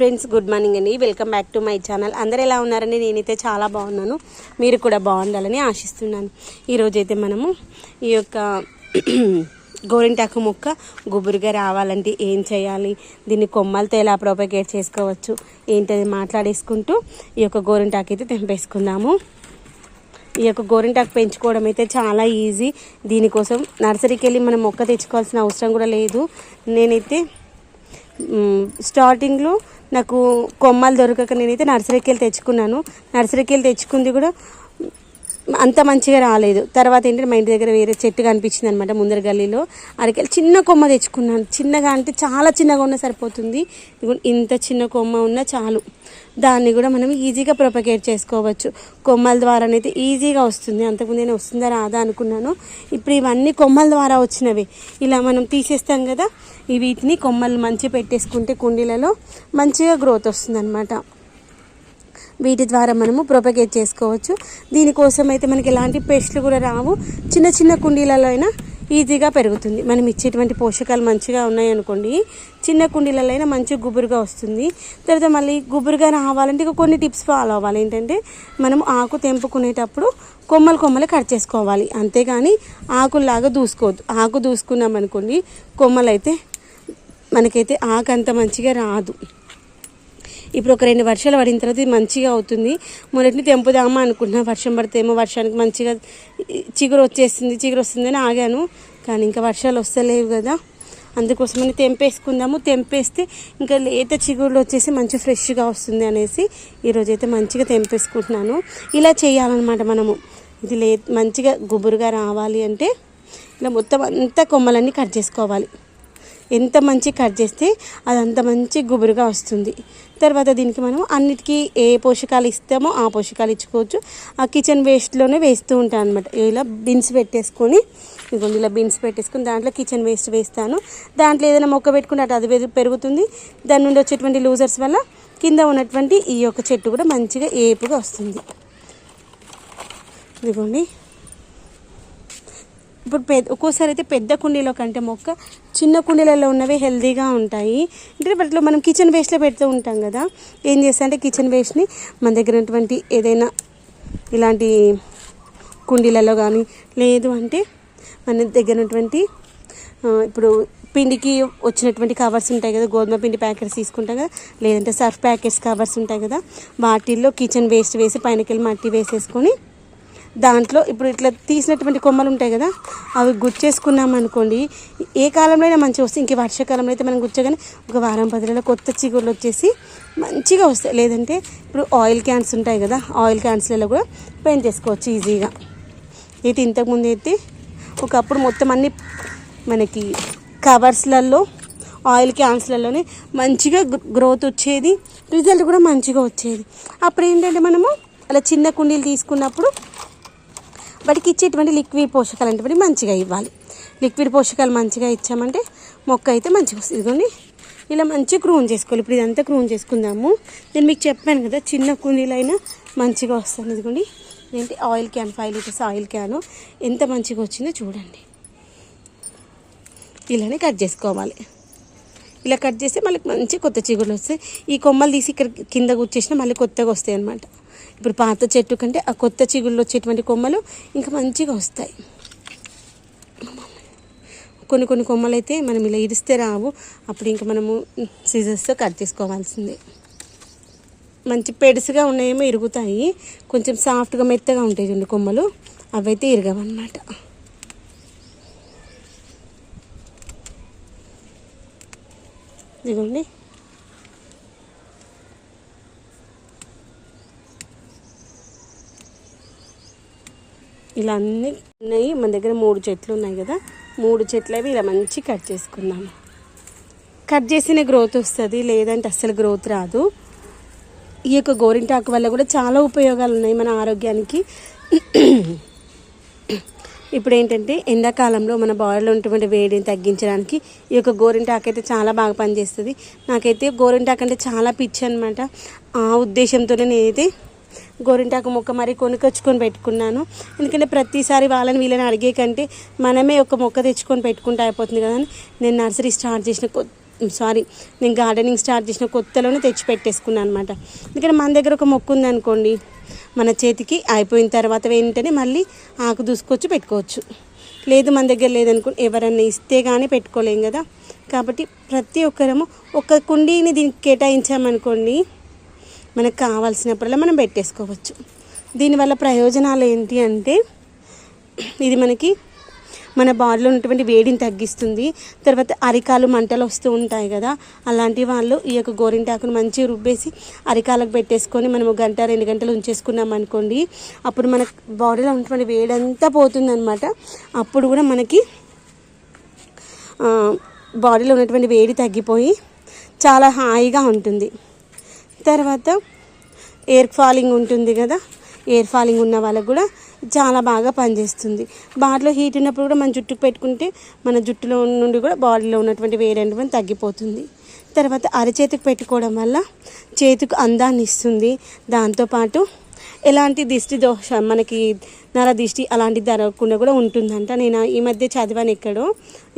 Friends good morning అండి. Welcome back to my channel. అందరు ఎలా ఉన్నారని నేనైతే చాలా బాగున్నాను. మీరు కూడా బాగుండాలని ఆశిస్తున్నాను. ఈరోజైతే మనము ఈ యొక్క గోరింటాకు మొక్క గుబురుగా రావాలంటే ఏం చేయాలి? దీన్ని కొమ్మలతో ఎలా ప్రొపగేట్ చేసుకోవచ్చు? ఏంటది మాట్లాడేసుకుంటూ ఈ యొక్క గోరింటాకు అయితే తెంపేసుకుందాము. ఈ యొక్క గోరింటాకు పెంచుకోవడం అయితే చాలా ఈజీ. దీనికోసం నర్సరీకి వెళ్ళి మనం మొక్క తెచ్చుకోవాల్సిన అవసరం కూడా లేదు. నేనైతే స్టార్టింగ్లో నాకు కొమ్మలు దొరకక నేనైతే నర్సరీకి వెళ్ళి తెచ్చుకున్నాను. నర్సరీకి వెళ్ళి తెచ్చుకుంది కూడా అంత మంచిగా రాలేదు. తర్వాత ఏంటంటే మా ఇంటి దగ్గర వేరే చెట్టు కనిపించింది అనమాట ముందర గల్లీలో. అడికెళ్ళి చిన్న కొమ్మ తెచ్చుకున్నాను. చిన్నగా అంటే చాలా చిన్నగా ఉన్నా సరిపోతుంది. ఇంత చిన్న కొమ్మ ఉన్నా చాలు. దాన్ని కూడా మనం ఈజీగా ప్రొపగేట్ చేసుకోవచ్చు. కొమ్మల ద్వారానైతే ఈజీగా వస్తుంది. అంతకుముందు నేను వస్తుందా రాదా అనుకున్నాను. ఇప్పుడు ఇవన్నీ కొమ్మల ద్వారా వచ్చినవి. ఇలా మనం తీసేస్తాం కదా వీటిని కొమ్మలు మంచిగా పెట్టేసుకుంటే కుండీలలో మంచిగా గ్రోత్ వస్తుందన్నమాట. వీటి ద్వారా మనము ప్రొపగేట్ చేసుకోవచ్చు. దీనికోసం అయితే మనకి ఎలాంటి పెస్ట్లు కూడా రావు. చిన్న చిన్న కుండీలలో అయినా ఈజీగా పెరుగుతుంది. మనం ఇచ్చేటువంటి పోషకాలు మంచిగా ఉన్నాయనుకోండి చిన్న కుండీలలో అయినా మంచి గుబురుగా వస్తుంది. తర్వాత మళ్ళీ గుబురుగా రావాలంటే ఇక కొన్ని టిప్స్ ఫాలో అవ్వాలి. ఏంటంటే మనం ఆకు తెంపుకునేటప్పుడు కొమ్మలు కొమ్మలు కట్ చేసుకోవాలి. అంతేగాని ఆకుల్లాగా దూసుకోవద్దు. ఆకు దూసుకున్నాం అనుకోండి కొమ్మలు అయితే మనకైతే ఆకు అంత మంచిగా రాదు. ఇప్పుడు ఒక రెండు వర్షాలు పడిన తర్వాత ఇది మంచిగా అవుతుంది. మొదటిని తెంపుదామా అనుకుంటున్నా వర్షం పడితేమో వర్షానికి మంచిగా చిగురు వచ్చేస్తుంది చిగురు వస్తుందని ఆగాను. కానీ ఇంకా వర్షాలు వస్తలేవు కదా. అందుకోసమని తెంపేసుకుందాము. తెంపేస్తే ఇంకా లేత చిగురులు వచ్చేసి మంచి ఫ్రెష్గా వస్తుంది అనేసి ఈరోజైతే మంచిగా తెంపేసుకుంటున్నాను. ఇలా చేయాలన్నమాట మనము. ఇది లే మంచిగా గుబురుగా రావాలి అంటే ఇలా మొత్తం అంతా కొమ్మలన్నీ కట్ చేసుకోవాలి. ఎంత మంచి కట్ చేస్తే అది అంత మంచి గుబురుగా వస్తుంది. తర్వాత దీనికి మనం అన్నిటికీ ఏ పోషకాలు ఇస్తామో ఆ పోషకాలు ఇచ్చుకోవచ్చు. ఆ కిచెన్ వేస్ట్లోనే వేస్తూ ఉంటాను అనమాట ఇలా బిన్స్ పెట్టేసుకొని ఇదిగోండి ఇలా బిన్స్ పెట్టేసుకొని దాంట్లో కిచెన్ వేస్ట్ వేస్తాను. దాంట్లో ఏదైనా మొక్క పెట్టుకుంటే అటు అది పెరుగుతుంది. దాని నుండి వచ్చేటువంటి లూజర్స్ వల్ల కింద ఉన్నటువంటి ఈ యొక్క చెట్టు కూడా మంచిగా ఏపుగా వస్తుంది. ఇదిగోండి. ఇప్పుడు పెద్ద ఒక్కోసారి అయితే పెద్ద కుండీలో కంటే మొక్క చిన్న కుండీలలో ఉన్నవి హెల్దీగా ఉంటాయి. అంటే వాటిలో మనం కిచెన్ వేస్ట్లో పెడుతూ ఉంటాం కదా. ఏం చేస్తా అంటే కిచెన్ వేస్ట్ని మన దగ్గర ఉన్నటువంటి ఏదైనా ఇలాంటి కుండీలలో కానీ లేదు అంటే మన దగ్గర ఉన్నటువంటి ఇప్పుడు పిండికి వచ్చినటువంటి కవర్స్ ఉంటాయి కదా గోధుమ పిండి ప్యాకెట్స్ తీసుకుంటాం కదా లేదంటే సర్ఫ్ ప్యాకెట్స్ కవర్స్ ఉంటాయి కదా వాటిల్లో కిచెన్ వేస్ట్ వేసి పైనకెళ్ళి మట్టి వేసేసుకొని దాంట్లో ఇప్పుడు ఇట్లా తీసినటువంటి కొమ్మలు ఉంటాయి కదా అవి గుచ్చేసుకున్నాం అనుకోండి ఏ కాలంలో అయినా మంచిగా వస్తాయి. ఇంకా వర్షాకాలంలో అయితే మనం గుచ్చగానే ఒక వారం పది రోజుల కొత్త చిగుళ్ళు వచ్చేసి మంచిగా వస్తాయి. లేదంటే ఇప్పుడు ఆయిల్ క్యాన్స్ ఉంటాయి కదా ఆయిల్ క్యాన్స్లలో కూడా పెంచేసుకోవచ్చు ఈజీగా. అయితే ఇంతకుముందు అయితే ఒకప్పుడు మొత్తం అన్ని మనకి కవర్స్లలో ఆయిల్ క్యాన్స్లలోనే మంచిగా గ్రోత్ వచ్చేది రిజల్ట్ కూడా మంచిగా వచ్చేది. అప్పుడు ఏంటంటే మనము అలా చిన్న కుండీలు తీసుకున్నప్పుడు వాటికి ఇచ్చేటువంటి లిక్విడ్ పోషకాలు అంటే మంచిగా ఇవ్వాలి. లిక్విడ్ పోషకాలు మంచిగా ఇచ్చామంటే మొక్క అయితే మంచిగా వస్తుంది. ఇదిగోండి. ఇలా మంచిగా క్రూన్ చేసుకోవాలి. ఇప్పుడు ఇదంతా క్రూన్ చేసుకుందాము. నేను మీకు చెప్పాను కదా చిన్న కుండీలైనా మంచిగా వస్తుంది ఇదిగోండి. ఏంటి oil can five litres oil can. ఎంత మంచిగా వచ్చిందో చూడండి. ఇలానే కట్ చేసుకోవాలి. ఇలా కట్ చేస్తే మళ్ళీ మంచి కొత్త చిగుళ్ళు వస్తాయి. ఈ కొమ్మలు తీసి ఇక్కడ కింద కూర్చేసినా మళ్ళీ కొత్తగా వస్తాయి అన్నమాట. ఇప్పుడు పాత చెట్టు కంటే ఆ కొత్త చిగుళ్ళు వచ్చేటువంటి కొమ్మలు ఇంకా మంచిగా వస్తాయి. కొన్ని కొన్ని కొమ్మలు అయితే మనం ఇలా ఇరిస్తే రావు. అప్పుడు ఇంకా మనము సీజర్స్తో కట్ చేసుకోవాల్సిందే. మంచి పెడుసుగా ఉన్నాయేమో ఇరుగుతాయి. కొంచెం సాఫ్ట్గా మెత్తగా ఉంటాయి రెండు కొమ్మలు. అవైతే ఇరగవన్నమాట. ఇదిగోండి. ఇలా అన్నీ ఉన్నాయి. మన దగ్గర మూడు చెట్లు ఉన్నాయి కదా. మూడు చెట్లు అవి ఇలా మంచి కట్ చేసుకుందాము కట్ చేసిన గ్రోత్ వస్తుంది లేదంటే అస్సలు గ్రోత్ రాదు. ఈ యొక్క గోరింటాకు వల్ల కూడా చాలా ఉపయోగాలు ఉన్నాయి మన ఆరోగ్యానికి. ఇప్పుడు ఏంటంటే ఎండాకాలంలో మన బాడీలో ఉన్నటువంటి వేడిని తగ్గించడానికి ఈ యొక్క గోరింటాకు అయితే చాలా బాగా పనిచేస్తుంది. నాకైతే గోరింటాకు అంటే చాలా పిచ్చి అనమాట ఆ ఉద్దేశంతోనే నేనైతే గోరింటాకు మొక్క మరి కొనుకొచ్చుకొని పెట్టుకున్నాను. ఎందుకంటే ప్రతిసారి వాళ్ళని వీళ్ళని అడిగే కంటే మనమే ఒక మొక్క తెచ్చుకొని పెట్టుకుంటే అయిపోతుంది కదా అని నేను నర్సరీ స్టార్ట్ చేసిన కొత్త సారీ నేను గార్డెనింగ్ స్టార్ట్ చేసిన కొత్తలోనే తెచ్చి పెట్టేసుకున్నాను అనమాట ఎందుకంటే మన దగ్గర ఒక మొక్క ఉందనుకోండి మన చేతికి అయిపోయిన తర్వాత వెంటనే మళ్ళీ ఆకు దూసుకొచ్చి పెట్టుకోవచ్చు. లేదు మన దగ్గర లేదనుకో ఎవరన్నా ఇస్తే కానీ పెట్టుకోలేం కదా. కాబట్టి ప్రతి ఒక్కరము ఒక కుండీని దీనికి కేటాయించామనుకోండి మనకు కావాల్సినప్పుడల్లా మనం పెట్టేసుకోవచ్చు. దీనివల్ల ప్రయోజనాలు ఏంటి అంటే ఇది మనకి మన బాడీలో ఉన్నటువంటి వేడిని తగ్గిస్తుంది. తర్వాత అరికాలు మంటలు వస్తూ ఉంటాయి కదా. అలాంటి వాళ్ళు ఈ యొక్క గోరింటాకును మంచిగా రుబ్బేసి అరికాలకు పెట్టేసుకొని మనము గంట రెండు గంటలు ఉంచేసుకున్నాం అనుకోండి అప్పుడు మన బాడీలో ఉన్నటువంటి వేడంతా పోతుందనమాట అప్పుడు కూడా మనకి బాడీలో ఉన్నటువంటి వేడి తగ్గిపోయి చాలా హాయిగా ఉంటుంది. తర్వాత ఎయిర్ ఫాలింగ్ ఉంటుంది కదా ఎయిర్ ఫాలింగ్ ఉన్న వాళ్ళకు కూడా చాలా బాగా పనిచేస్తుంది. బాడీలో హీట్ ఉన్నప్పుడు కూడా మన జుట్టుకు పెట్టుకుంటే మన జుట్టులో నుండి కూడా బాడీలో ఉన్నటువంటి వేడి అనేది తగ్గిపోతుంది. తర్వాత అరచేతికి పెట్టుకోవడం వల్ల చేతికి అందాన్ని ఇస్తుంది. దాంతోపాటు ఎలాంటి దిష్టి దోషం మనకి నరదిష్టి అలాంటి జరగకుండా కూడా ఉంటుందంట. నేను ఈ మధ్య చదివాను ఎక్కడో.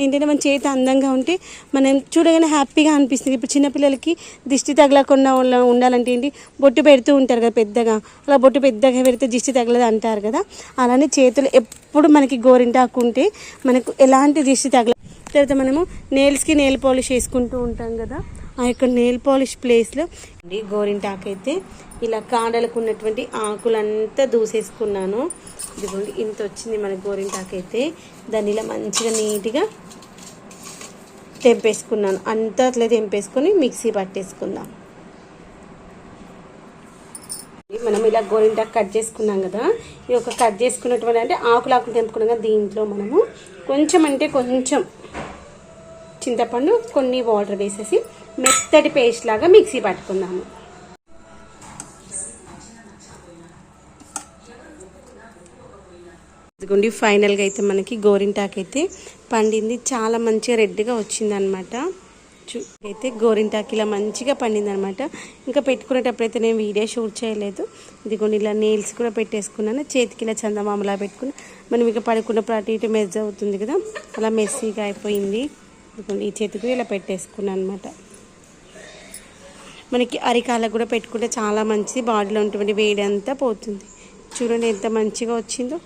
ఏంటంటే మన చేతి అందంగా ఉంటే మనం చూడగానే హ్యాపీగా అనిపిస్తుంది. ఇప్పుడు చిన్నపిల్లలకి దిష్టి తగలకుండా ఉండాలంటే ఏంటి? బొట్టు పెడుతూ ఉంటారు కదా పెద్దగా. అలా బొట్టు పెద్దగా పెడితే దిష్టి తగలదు అంటారు కదా. అలానే చేతులు ఎప్పుడు మనకి గోరింటాకు ఉంటే మనకు ఎలాంటి దిష్టి తగల తర్వాత మనము నెయిల్స్కి నెయిల్ పాలిష్ వేసుకుంటూ ఉంటాం కదా. ఆ యొక్క నెయిల్ పాలిష్ ప్లేస్లో గోరింటాకు అయితే ఇలా కాడలకు ఉన్నటువంటి ఆకులంతా దూసేసుకున్నాను. ఇదిగోండి ఇంత వచ్చింది మన గోరింటాకు అయితే. దాన్ని ఇలా మంచిగా నీట్గా తెంపేసుకున్నాను. అంతా అట్లా తెంపేసుకొని మిక్సీ పట్టేసుకుందాం. మనం ఇలా గోరింటాకు కట్ చేసుకున్నాం కదా. ఈ యొక్క కట్ చేసుకున్నటువంటి అంటే ఆకులు ఆకులు తెంపుకున్నాం కదా దీంట్లో మనము. కొంచెం అంటే కొంచెం చింతపండు కొన్ని వాటర్ వేసేసి మెత్తటి పేస్ట్ లాగా మిక్సీ పట్టుకుందాము. ఇదిగోండి ఫైనల్గా అయితే మనకి గోరింటాకు అయితే పండింది. చాలా మంచిగా రెడ్గా వచ్చిందనమాట. చూ అయితే గోరింటాకు ఇలా మంచిగా పండింది అనమాట ఇంకా పెట్టుకునేటప్పుడు అయితే నేను వీడియో షూట్ చేయలేదు. ఇదిగోండి ఇలా నెయిల్స్ కూడా పెట్టేసుకున్నాను. చేతికి ఇలా చందమామలా పెట్టుకుని మనం ఇక పడుకున్నప్పుడు అటు ఇటు మెజ్ అవుతుంది కదా. అలా మెస్సీగా అయిపోయింది. ఇదిగోండి ఈ చేతికి ఇలా పెట్టేసుకున్నాను అనమాట. మనకి అరికాలకు కూడా పెట్టుకుంటే చాలా మంచిది. బాడీలో ఉన్నటువంటి వేడి అంతా పోతుంది. చూడండి ఎంత మంచిగా వచ్చిందో.